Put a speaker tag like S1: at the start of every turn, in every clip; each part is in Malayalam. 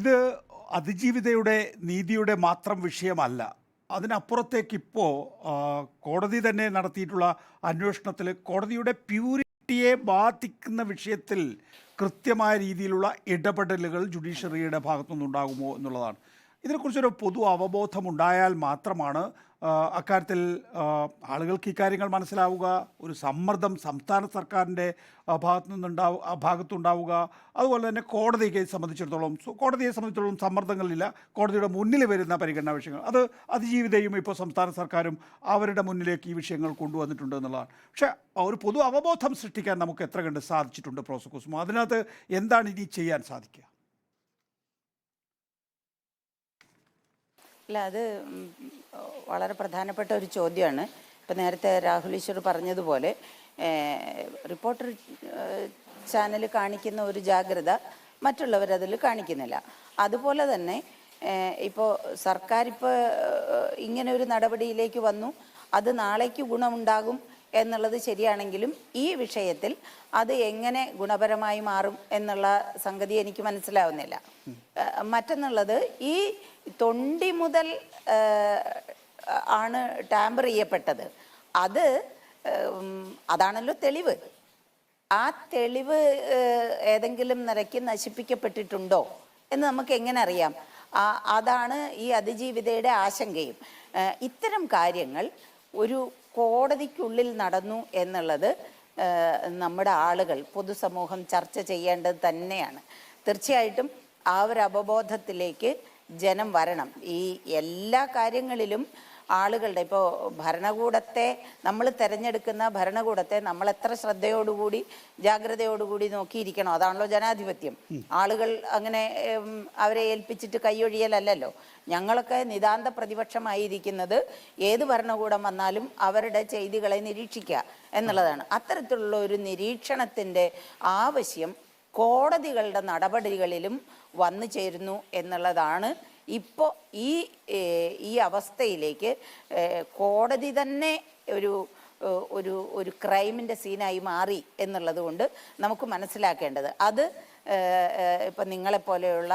S1: ഇത് അതിജീവിതയുടെ നീതിയുടെ മാത്രം വിഷയമല്ല. അതിനപ്പുറത്തേക്ക് ഇപ്പോൾ കോടതി തന്നെ നടത്തിയിട്ടുള്ള അന്വേഷണത്തിൽ കോടതിയുടെ പ്യൂരിറ്റിയെ ബാധിക്കുന്ന വിഷയത്തിൽ കൃത്യമായ രീതിയിലുള്ള ഇടപെടലുകൾ ജുഡീഷ്യറിയുടെ ഭാഗത്തുനിന്നുണ്ടാകുമോ എന്നുള്ളതാണ്. ഇതിനെക്കുറിച്ചൊരു പൊതു അവബോധം ഉണ്ടായാൽ മാത്രമാണ് അക്കാര്യത്തിൽ ആളുകൾക്ക് ഇക്കാര്യങ്ങൾ മനസ്സിലാവുക ഒരു സമ്മർദ്ദം സംസ്ഥാന സർക്കാരിന്റെ ഭാഗത്തു നിന്നുണ്ടാവു ഭാഗത്തുണ്ടാവുക. അതുപോലെ തന്നെ കോടതിയെ സംബന്ധിച്ചിടത്തോളം കോടതിയെ സംബന്ധിച്ചിടത്തോളം സമ്മർദ്ദങ്ങളില്ല കോടതിയുടെ മുന്നിൽ വരുന്ന പരിഗണനാ വിഷയങ്ങൾ. അത് അതിജീവിതയും ഇപ്പോൾ സംസ്ഥാന സർക്കാരും അവരുടെ മുന്നിലേക്ക് ഈ വിഷയങ്ങൾ കൊണ്ടുവന്നിട്ടുണ്ട് എന്നുള്ളതാണ്. പക്ഷേ ഒരു പൊതു അവബോധം സൃഷ്ടിക്കാൻ നമുക്ക് എത്ര കണ്ട് സാധിച്ചിട്ടുണ്ട് പ്രോസക്കുസുമോ അതിനകത്ത് എന്താണ് ഇനി ചെയ്യാൻ സാധിക്കുക?
S2: അല്ല അത് വളരെ പ്രധാനപ്പെട്ട ഒരു ചോദ്യമാണ്. ഇപ്പം നേരത്തെ രാഹുൽ ഈശ്വർ പറഞ്ഞതുപോലെ റിപ്പോർട്ടർ ചാനൽ കാണിക്കുന്ന ഒരു ജാഗ്രത മറ്റുള്ളവരതിൽ കാണിക്കുന്നില്ല. അതുപോലെ തന്നെ ഇപ്പോൾ സർക്കാരിപ്പോൾ ഇങ്ങനെ ഒരു നടപടിയിലേക്ക് വന്നു. അത് നാളേക്ക് ഗുണമുണ്ടാകും. എന്നുള്ളത് ശരിയാണെങ്കിലും ഈ വിഷയത്തിൽ അത് എങ്ങനെ ഗുണപരമായി മാറും എന്നുള്ള സംഗതി എനിക്ക് മനസ്സിലാവുന്നില്ല. മറ്റെന്നുള്ളത് ഈ തൊണ്ടി മുതൽ ആണ് ടാമ്പർ ചെയ്യപ്പെട്ടത്. അത് അതാണല്ലോ തെളിവ്. ആ തെളിവ് ഏതെങ്കിലും നിരക്ക് നശിപ്പിക്കപ്പെട്ടിട്ടുണ്ടോ എന്ന് നമുക്ക് എങ്ങനെ അറിയാം? അതാണ് ഈ അതിജീവിതയുടെ ആശങ്കയും. ഇത്തരം കാര്യങ്ങൾ ഒരു കോടതിക്കുള്ളിൽ നടന്നു എന്നുള്ളത് നമ്മുടെ ആളുകൾ പൊതുസമൂഹം ചർച്ച ചെയ്യേണ്ടത് തന്നെയാണ്. തീർച്ചയായിട്ടും ആ ഒരു അവബോധത്തിലേക്ക് ജനം വരണം. ഈ എല്ലാ കാര്യങ്ങളിലും ആളുകളുടെ ഇപ്പോൾ ഭരണകൂടത്തെ നമ്മൾ തിരഞ്ഞെടുക്കുന്ന ഭരണകൂടത്തെ നമ്മൾ എത്ര ശ്രദ്ധയോടുകൂടി ജാഗ്രതയോടുകൂടി നോക്കിയിരിക്കണം? അതാണല്ലോ ജനാധിപത്യം. ആളുകൾ അങ്ങനെ അവരെ ഏൽപ്പിച്ചിട്ട് കൈയൊഴിയലല്ലോ ഞങ്ങളൊക്കെ നിതാന്ത പ്രതിപക്ഷമായിരിക്കുന്നത് ഏത് ഭരണകൂടം വന്നാലും അവരുടെ ചെയ്തികളെ നിരീക്ഷിക്കുക എന്നുള്ളതാണ്. അത്തരത്തിലുള്ള ഒരു നിരീക്ഷണത്തിന്റെ ആവശ്യം കോടതികളുടെ നടപടികളിലും വന്നു ചേരുന്നു എന്നുള്ളതാണ് ഇപ്പോൾ ഈ ഈ അവസ്ഥയിലേക്ക് കോടതി തന്നെ ഒരു ഒരു ഒരു ക്രൈമിന്റെ സീനായി മാറി എന്നുള്ളത് കൊണ്ട് നമുക്ക് മനസ്സിലാക്കേണ്ടത്. അത് ഇപ്പം നിങ്ങളെപ്പോലെയുള്ള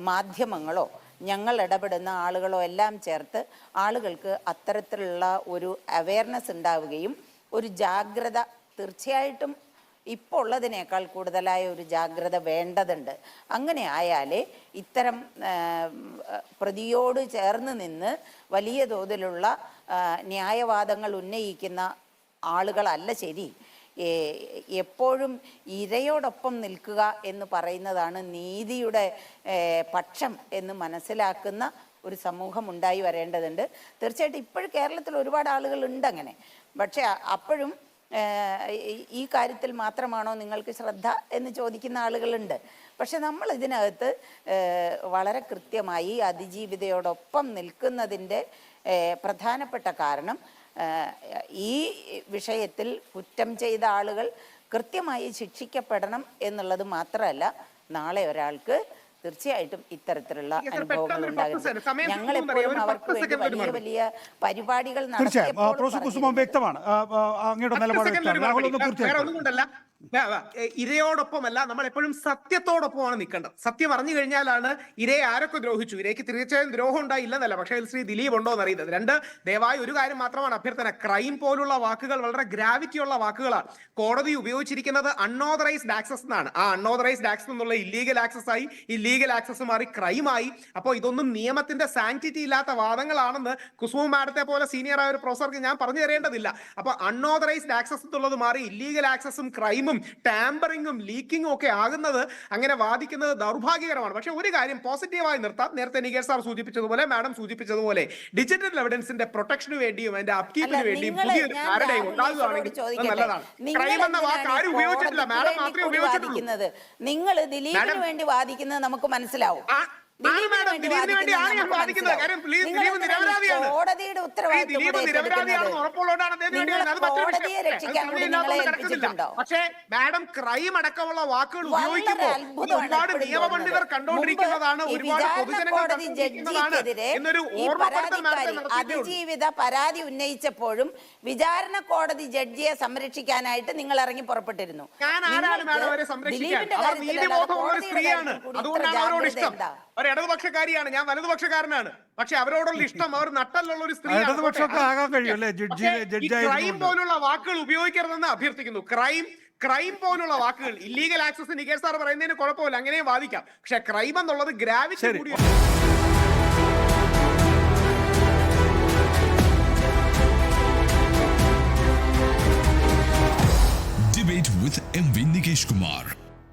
S2: മാധ്യമങ്ങളോ ഞങ്ങൾ ഇടപെടുന്ന ആളുകളോ എല്ലാം ചേർത്ത് ആളുകൾക്ക് അത്തരത്തിലുള്ള ഒരു അവയർനെസ് ഉണ്ടാവുകയും ഒരു ജാഗ്രത തീർച്ചയായിട്ടും ഇപ്പോൾ ഉള്ളതിനേക്കാൾ കൂടുതലായ ഒരു ജാഗ്രത വേണ്ടതുണ്ട്. അങ്ങനെ ആയാലേ ഇത്തരം പ്രതിയോട് ചേർന്ന് നിന്ന് വലിയ തോതിലുള്ള ന്യായവാദങ്ങൾ ഉന്നയിക്കുന്ന ആളുകളല്ല ശരി. എപ്പോഴും ഇരയോടൊപ്പം നിൽക്കുക എന്ന് പറയുന്നതാണ് നീതിയുടെ പക്ഷം എന്ന് മനസ്സിലാക്കുന്ന ഒരു സമൂഹം ഉണ്ടായി വരേണ്ടതുണ്ട്. തീർച്ചയായിട്ടും ഇപ്പോഴും കേരളത്തിൽ ഒരുപാട് ആളുകൾ ഉണ്ട് അങ്ങനെ പക്ഷേ അപ്പോഴും ഈ- കാര്യത്തിൽ മാത്രമാണോ നിങ്ങൾക്ക് ശ്രദ്ധ എന്ന് ചോദിക്കുന്ന ആളുകളുണ്ട്. പക്ഷെ നമ്മൾ ഇതിനകത്ത് വളരെ കൃത്യമായി അതിജീവിതയോടൊപ്പം നിൽക്കുന്നതിന്റെ പ്രധാനപ്പെട്ട കാരണം ഈ വിഷയത്തിൽ കുറ്റം ചെയ്ത ആളുകൾ കൃത്യമായി ശിക്ഷിക്കപ്പെടണം എന്നുള്ളത് മാത്രമല്ല നാളെ ഒരാൾക്ക് തീർച്ചയായിട്ടും ഇത്തരത്തിലുള്ള. അനുഭവങ്ങൾ.
S3: സമയം
S2: ഞങ്ങൾ എപ്പോഴും അവർക്ക് വേണ്ടി വലിയ വലിയ പരിപാടികൾ നടത്തിയപ്പോൾ.
S1: വ്യക്തമാണ്. അങ്ങയുടെ നിലപാട്
S3: ഇരയോടൊപ്പമല്ല നമ്മൾ എപ്പോഴും സത്യത്തോടൊപ്പമാണ് നിൽക്കേണ്ടത്. സത്യം അറിഞ്ഞു കഴിഞ്ഞാലാണ് ഇരയെ ആരൊക്കെ ദ്രോഹിച്ചു? ഇരയ്ക്ക് തീർച്ചയായും ദ്രോഹം ഉണ്ടായില്ലെന്നല്ല പക്ഷേ ശ്രീ ദിലീപ് ഉണ്ടോ എന്ന് അറിയുന്നത് രണ്ട് ദയവായി ഒരു കാര്യം മാത്രമാണ് അഭ്യർത്ഥന. ക്രൈം പോലുള്ള വാക്കുകൾ വളരെ ഗ്രാവിറ്റി ഉള്ള വാക്കുകളാണ്. കോടതി ഉപയോഗിച്ചിരിക്കുന്നത് അൺഓതറൈസ്ഡ് ആക്സസ് എന്നാണ്. ആ അൺഓതറൈസ്ഡ് ആക്സസ് എന്നുള്ള ഇല്ലീഗൽ ആക്സസ് ആയി ഇല്ലീഗൽ ആക്സസ് മാറി ക്രൈമായി. അപ്പോൾ ഇതൊന്നും നിയമത്തിന്റെ സാങ്ക്ടിറ്റി ഇല്ലാത്ത വാദങ്ങളാണെന്ന് കുസുമ മാഡത്തെ പോലെ സീനിയർ ആയ ഒരു പ്രൊഫസർക്ക് ഞാൻ പറഞ്ഞു തരേണ്ടതില്ല. അപ്പോൾ അൺഓതറൈസ്ഡ് ആക്സസ് എന്നുള്ളത് മാറി ഇല്ലീഗൽ ആക്സസും ക്രൈമും ടാമ്പറിങ്ങും ലീക്കിങ്ങും ഒക്കെ ആകുന്നത് അങ്ങനെ വാദിക്കുന്നത് ദൗർഭാഗ്യകരമാണ്. പക്ഷേ ഒരു കാര്യം പോസിറ്റീവായി നിർത്താം. നേരത്തെ നികേഷ് സാർ സൂചിപ്പിച്ചതുപോലെ മാഡം സൂചിപ്പിച്ചതുപോലെ ഡിജിറ്റൽ എവിഡൻസിന്റെ പ്രൊട്ടക്ഷന് വേണ്ടിയും അതിന്റെ അപ്കീപ്പിന് വേണ്ടിയും പുതിയൊരു പാരഡൈം ഉണ്ടാകുകയാണെങ്കിൽ. നല്ലതാണ്. ക്രൈം എന്ന വാക്ക് ആരും ഉപയോഗിച്ചിട്ടില്ല. മാഡം മാത്രമേ ഉപയോഗിച്ചിട്ടുള്ളൂ.
S2: നിങ്ങൾ ദിലീപിന് വേണ്ടി വാദിക്കുന്നത് നമുക്ക് മനസ്സിലാവും. കോടതിയുടെ ഉത്തരവാദിത്വം?
S3: പക്ഷേ മാഡം ക്രൈം അടക്കമുള്ള വാക്കുകൾ ഉപയോഗിക്കുമ്പോൾ ഒരുപാട് നിയമപണ്ഡിതർ കണ്ടുകൊണ്ടിരിക്കുന്നതാണ് ഒരുപാട് പൊതുജനങ്ങൾ.
S2: അതിജീവിത പരാതി ഉന്നയിച്ചപ്പോഴും വിചാരണ കോടതി ജഡ്ജിയെ സംരക്ഷിക്കാനായിട്ട് നിങ്ങൾ ഇറങ്ങി പുറപ്പെട്ടിരുന്നു.
S3: ഞാൻ ആരാണ് മാഡം അവരെ സംരക്ഷിക്കാൻ? സ്ത്രീയാണ്. അതുകൊണ്ടാണ് അവരോട് ഇഷ്ടം? ഒരു ഇടതുപക്ഷക്കാരിയാണ്. ഞാൻ വലതുപക്ഷക്കാരനാണ്. പക്ഷെ അവരോടുള്ള ഇഷ്ടം അവർ നട്ടല്ലുള്ള ഒരു
S1: സ്ത്രീ
S3: ക്രൈം പോലുള്ള വാക്കുകൾ ഉപയോഗിക്കരുതെന്ന് അഭ്യർത്ഥിക്കുന്നു. ക്രൈം ക്രൈം പോലുള്ള വാക്കുകൾ ഇല്ലീഗൽ ആക്സസ് നികേഷ് സാർ പറയുന്നതിന് കുഴപ്പമില്ല. അങ്ങനെയും വാദിക്കാം. പക്ഷെ ക്രൈം എന്നുള്ളത് ഗ്രാവിറ്റി. കൂടി